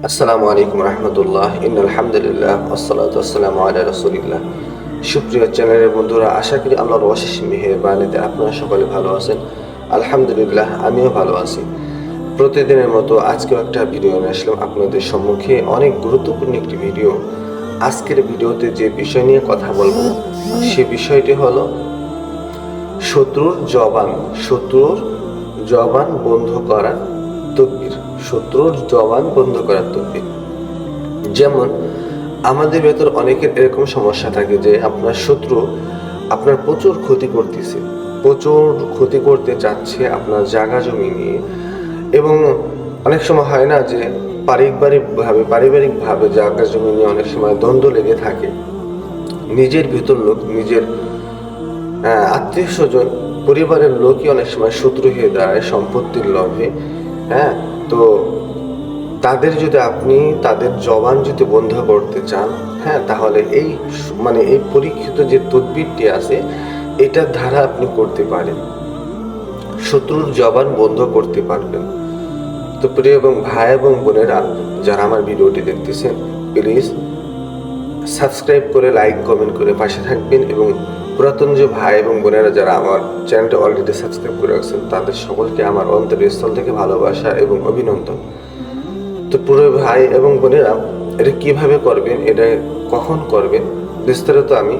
আসসালামু আলাইকুম রহমতুল্লাহ। ইন আলহামদুলিল্লাহ আসসালাতু আসসালামু আলা রসুলিল্লাহ। সুপ্রিয় চ্যানেলের বন্ধুরা, আশা করি আল্লাহর অশেষ মেহেরবানিতে আপনারা সকলে ভালো আছেন। আলহামদুলিল্লাহ, আমিও ভালো আছি। প্রতিদিনের মতো আজকেও একটা ভিডিও নিয়ে আসলাম আপনাদের সম্মুখে। অনেক গুরুত্বপূর্ণ একটি ভিডিও। আজকের ভিডিওতে যে বিষয় নিয়ে কথা বলব, সে বিষয়টি হলো, শত্রুর জবান শত্রুর জবান বন্ধ করা তদবির শত্রুর জবান বন্ধ করার তদবির যেমন, আমাদের ভেতর অনেকের এরকম সমস্যা থাকে যে আপনার শত্রু আপনার প্রচুর ক্ষতি করতেছে, প্রচুর ক্ষতি করতে চাচ্ছে আপনার জায়গা জমি নিয়ে। এবং অনেক সময় হয় না যে পারিবারিকভাবে পারিবারিকভাবে জায়গা জমি নিয়ে অনেক সময় দ্বন্দ্ব লেগে থাকে। নিজের ভিতর লোক, নিজের আত্মীয় স্বজন, পরিবারের লোকই অনেক সময় শত্রু হয়ে দাঁড়ায় সম্পত্তির লোভে। হ্যাঁ তো তাদের যদি আপনি, তাদের জবান যদি বন্ধ করতে চান হ্যাঁ তাহলে এই মানে এই পরীক্ষিত যে তদবিরটি আছে, এটার ধারা আপনি করতে পারেন। শত্রুর জবান বন্ধ করতে পারবেন। তো প্রিয় এবং ভাই এবং বোনেরা, যারা আমার ভিডিওটি দেখতেছেন প্লিজ সাবস্ক্রাইব করে লাইক কমেন্ট করে পাশে থাকবেন এবং পুরাতন যে ভাই এবং বোনেরা যারা আমার চ্যানেলটা অলরেডি সাবস্ক্রাইব করে রাখছেন, তাদের সকলকে আমার অন্তরের স্থল থেকে ভালোবাসা এবং অভিনন্দন। তো পুরো ভাই এবং বোনেরা, এটা কীভাবে করবেন, এটা কখন করবেন, বিস্তারিত আমি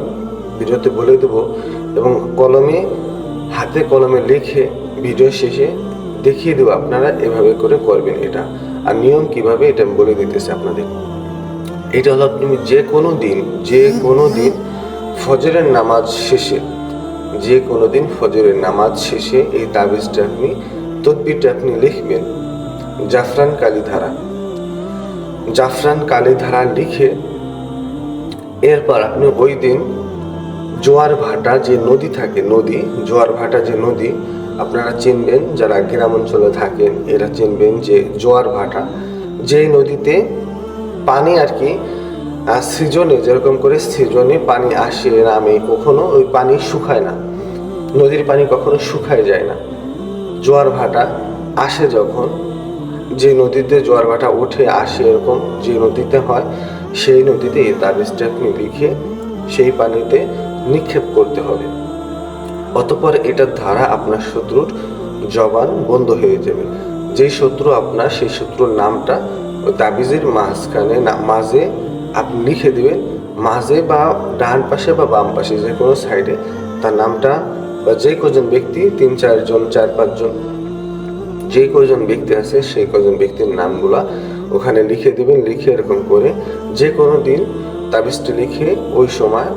ভিডিওতে বলে দেবো এবং কলমে, হাতে কলমে লিখে ভিডিও শেষে দেখিয়ে দেবো আপনারা এভাবে করে করবেন এটা। আর নিয়ম কীভাবে, এটা আমি বলে দিতেছি আপনাদের। এটা হলো আপনি যে কোনো দিন, যে কোনো দিন ফজরের নামাজ শেষে, যে কোনো দিন ফজরের নামাজ শেষে এই তাবিজটা আপনি, তদবিরটা আপনি লিখবেন, জাফরান কালীধারা। জাফরান কালীধারা লিখে, এরপর আপনি ওই দিন জোয়ার ভাটা যে নদী থাকে, নদী, জোয়ার ভাটা যে নদী, আপনারা চিনবেন, যারা গ্রাম অঞ্চলে থাকেন, এরা চিনবেন যে জোয়ার ভাটা, যেই নদীতে পানি আর কি সিজনে যেরকম করে সৃজনে পানি আসে নামে কখনো ওই পানি শুকায় না। নদীর পানি কখনো শুকায় যায় না। জোয়ার ভাটা আসে যখন, যে নদীতে জোয়ার ভাটা উঠে আসে এরকম যে নদীতে হয়, সেই নদীতে তাবিজটা আপনি লিখে সেই পানিতে নিক্ষেপ করতে হবে। অতপর এটার ধারা আপনার শত্রুর জবান বন্ধ হয়ে যাবে। যেই শত্রু আপনার, সেই শত্রুর নামটা ওই তাবিজের মাঝখানে মাঝে আপনি লিখে দিবেন মাঝে বা ডান পাশে বা বাম পাশে যে কোনো সাইডে। তার নামটা বা যে কজন ব্যক্তি, তিন, চারজন, চার, পাঁচজন, যে কজন ব্যক্তি আছে সেই কজন ব্যক্তির নামগুলা ওখানে লিখে দিবেন। লিখে এরকম করে যে কোনো দিন তাবিজটা লিখে ওই সময়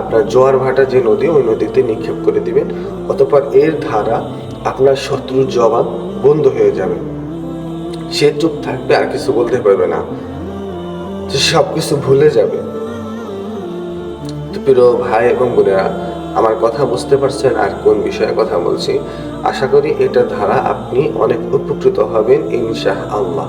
আপনার জোয়ার ভাটা যে নদী, ওই নদীতে নিক্ষেপ করে দিবেন। অতপর এর ধারা আপনার শত্রুর জবান বন্ধ হয়ে যাবে। সে চুপ থাকবে, আর কিছু বলতে পারবে না। সে সব কিছু ভুলে যাবে। প্রিয় ভাই এবং বোনেরা, আমার কথা বুঝতে পারছেন আর কোন বিষয়ে কথা বলছি। আশা করি এটা দ্বারা আপনি অনেক উপকৃত হবেন ইনশাহ ইনশাআল্লাহ।